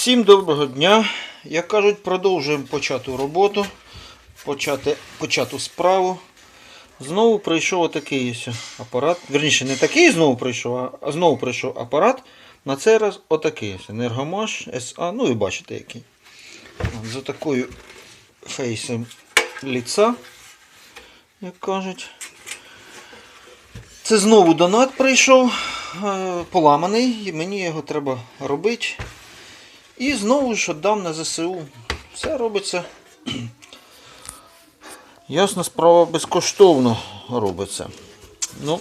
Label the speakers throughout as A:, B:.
A: Всім доброго дня. Як кажуть, продовжуємо почату роботу, почати, почату справу. Знову прийшов отакий ось апарат. Верніше, не такий знову прийшов, а- знову прийшов апарат. На цей раз отакий. Енергомаш СА. Ну і бачите який. За такою фейсом ліца, як кажуть. Це знову донат прийшов, е, поламаний, і мені його треба робити. І знову ж віддам на ЗСУ. Все робиться. Ясна справа безкоштовно робиться. Ну,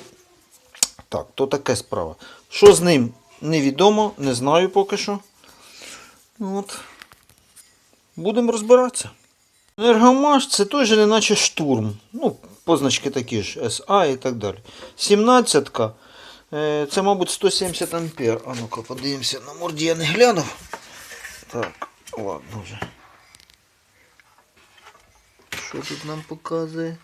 A: так, то таке справа. Що з ним невідомо, не знаю поки що. От. Будемо розбиратися. Енергомаш це той же, неначе штурм. Ну, позначки такі ж, СА і так далі. 17-ка. е, Це, мабуть, 170 ампер. А ну-ка, подивимося, на морді я не глянув. Так, ладно вже. Що тут нам показує?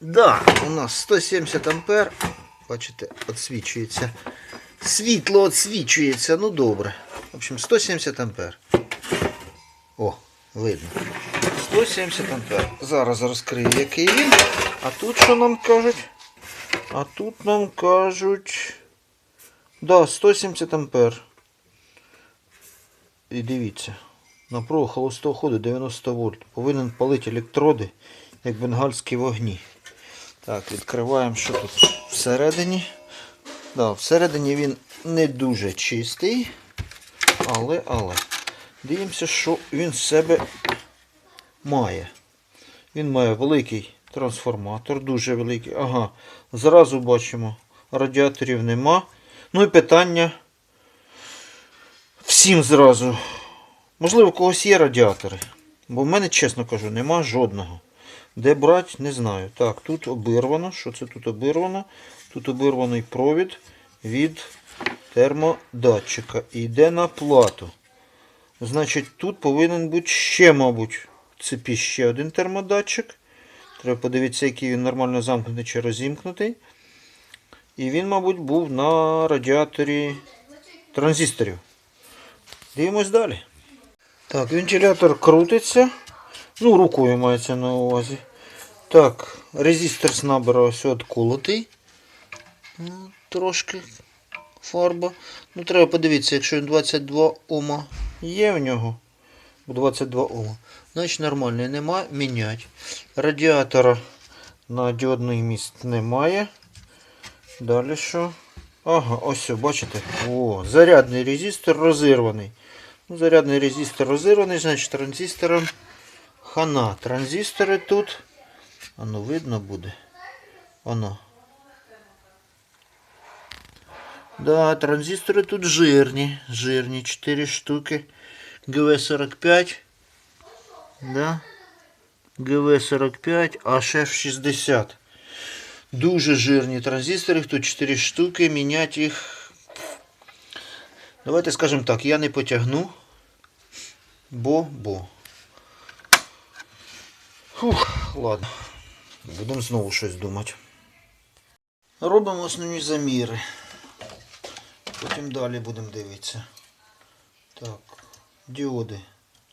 A: Да, у нас 170 ампер. Бачите, підсвічується. Світло відсвічується, ну добре. В общем, 170 ампер. О, видно. 170 ампер. Зараз розкрию, який він. А тут що нам кажуть? А тут нам кажуть. Да, 170 ампер. І дивіться. Напруга холостого ходу 90 вольт. Повинен палити електроди, як бенгальські вогні. Так, відкриваємо, що тут всередині. Да, всередині він не дуже чистий. Але, але. Дивимося, що він з себе має. Він має великий трансформатор, дуже великий. Ага, зразу бачимо, радіаторів нема. Ну і питання всім зразу. Можливо, у когось є радіатори. Бо в мене, чесно кажу, нема жодного. Де брати, не знаю. Так, тут обірвано. Що це тут обірвано? Тут обірваний провід від термодатчика. І йде на плату. Значить, тут повинен бути ще, мабуть, в цепі ще один термодатчик. Треба подивитися, який він нормально замкнутий чи розімкнутий. І він, мабуть, був на радіаторі транзисторів. Дивимось далі. Так, вентилятор крутиться. Ну, рукою мається на увазі. Так, резистор з набора ось отколотий. Трошки фарба. Ну, треба подивитися, якщо 22 Ома є в нього. 22 Ома. Значить нормально, нема міняти. Радіатора на діодний міст немає. Далі що? Ага, ось все, бачите? О, зарядний резистор розірваний. Ну, зарядний резистор розірваний, значить транзистором хана. Транзистори тут. Воно видно буде. Воно. Да, транзистори тут жирні. Жирні. 4 штуки. ГВ-45. Да. ГВ-45, HF60. Дуже жирні транзистори. Тут 4 штуки. Міняти їх. Давайте скажемо так, я не потягну. Бо, бо. Фух, ладно. Будемо знову щось думати. Робимо основні заміри. Потім далі будемо дивитися. Так, діоди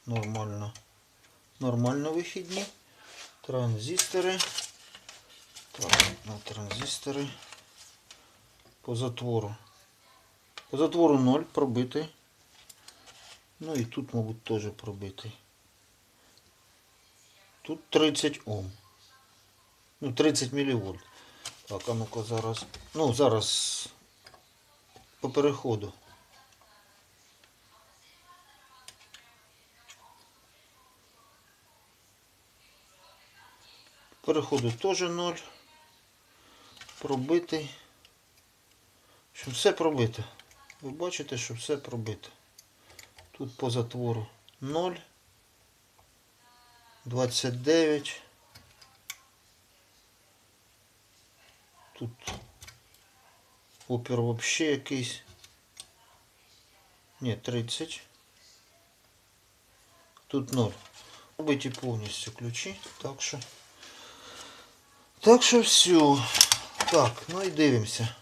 A: нормально. Нормально вихідні. Транзистори. Так, на транзистори. По затвору. По затвору 0 пробитий. Ну і тут, мабуть, теж пробитий. Тут 30 Ом. Ну, 30 мВ. Так, а ну-ка зараз. Ну, зараз по переходу. Переходу теж 0. Пробитий. Що все пробито. Ви бачите, що все пробито. Тут по затвору 0. 29. Тут опір вообще якийсь. Ні, 30. Тут 0. Робити повністю ключі. Так що. Так що все. Так, ну і дивимося.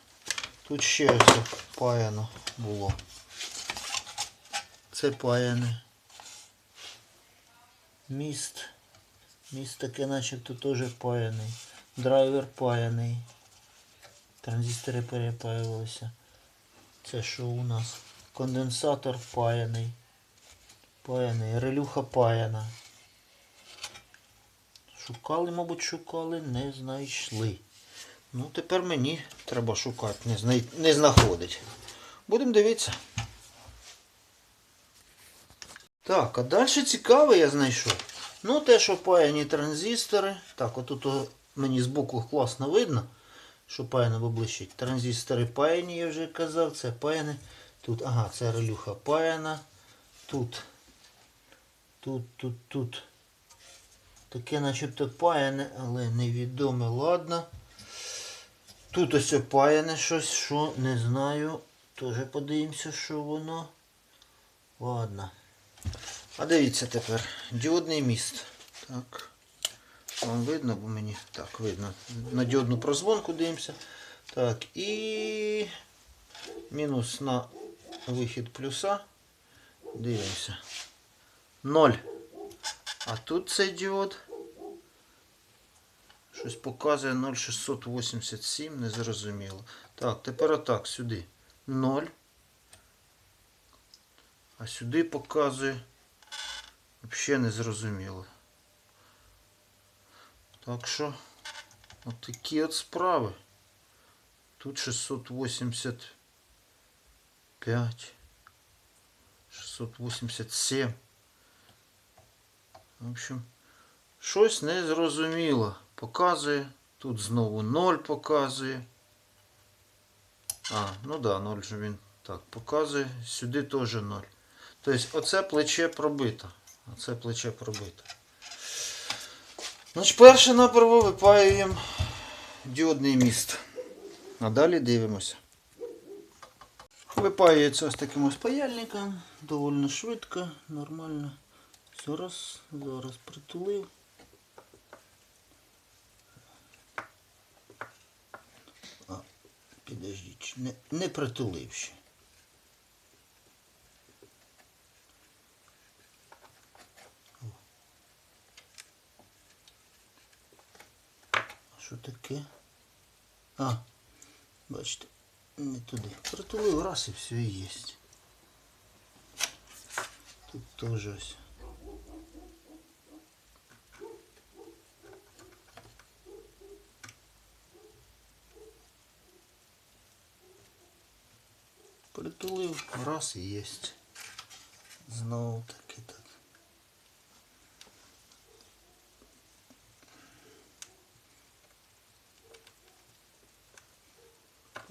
A: Тут ще ось паяно було. Це паяне. Міст. Міст таке начебто теж паяний. Драйвер паяний. Транзистори перепаювалися. Це що у нас? Конденсатор паяний. Паяний. Релюха паяна. Шукали, мабуть, шукали, не знайшли. Ну, тепер мені треба шукати, не, знай... не знаходить. Будемо дивитися. Так, а далі цікаве я знайшов. Ну, те, що паяні транзистори. Так, отут мені збоку класно видно, що паяно поближчить. Транзистори паяні, я вже казав, це паяне. Тут, ага, це релюха паяна. Тут, тут, тут, тут. Таке начебто паяне, але невідоме, ладно. Тут ось опаяне щось, що не знаю. Тоже подивимося, що воно. Ладно. А дивіться тепер. Діодний міст. Так. Вам видно, бо мені так видно. На діодну прозвонку дивимося. Так, і мінус на вихід плюса. Дивимося. 0. А тут цей діод. Щось показує 0,687, незрозуміло. Так, тепер отак, сюди. 0. А сюди показує. Взагалі незрозуміло. Так що, от такі от справи. Тут 685. 687. В общем, щось незрозуміло. Показує. Тут знову 0 показує. А, ну да, 0 же він так показує. Сюди теж 0. Тобто оце плече пробито. Оце плече пробито. Значить, перше наперво випаюємо діодний міст. А далі дивимося. Випаюється ось таким ось паяльником. Довольно швидко, нормально. Зараз, зараз притулив. А, підождіть, не, не притулив ще. що таке? А, бачите, не туди. Притулив раз і все і є. Тут теж ось. Притулив, раз і є. Знову таки так.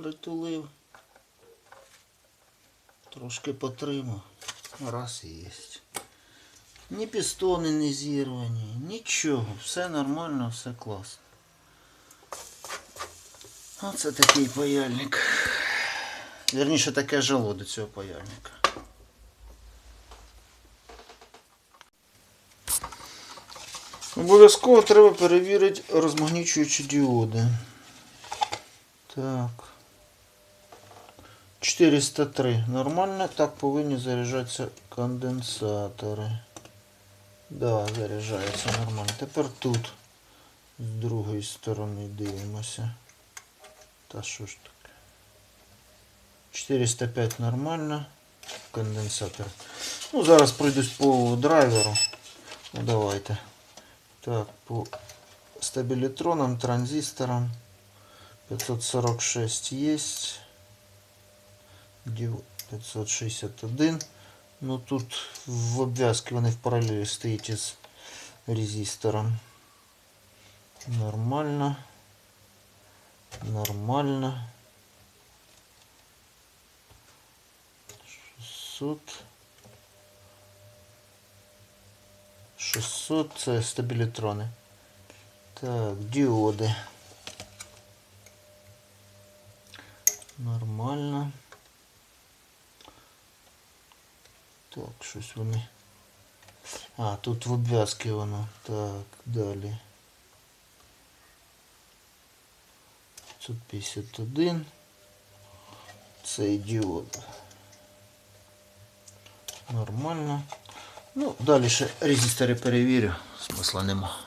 A: Притулив. Трошки потримав. Раз і є. Ні пістони не зірвані, нічого. Все нормально, все класно. Оце такий паяльник. Вірніше таке жило до цього паяльника. Обов'язково треба перевірити розмагнічуючі діоди. Так. 403. Нормально так повинні заряджатися конденсатори. Да, заряджається нормально. Тепер тут з другої сторони дивимося. Та що ж таке? 405 нормально. Конденсатор. Ну, зараз пройдусь по драйверу. Ну, давайте. Так, по стабілітронам, транзисторам. 546 есть. Діод 561. Ну тут в обв'язки вони в паралелі стоять із резистором. Нормально. Нормально. 600. 600 це стабілітрони. Так, діоди. Нормально. Так, щось вони. А, тут в обв'язки воно. Так, далі. 551. Цей діод. Нормально. Ну, далі ще резистори перевірю, смисла нема.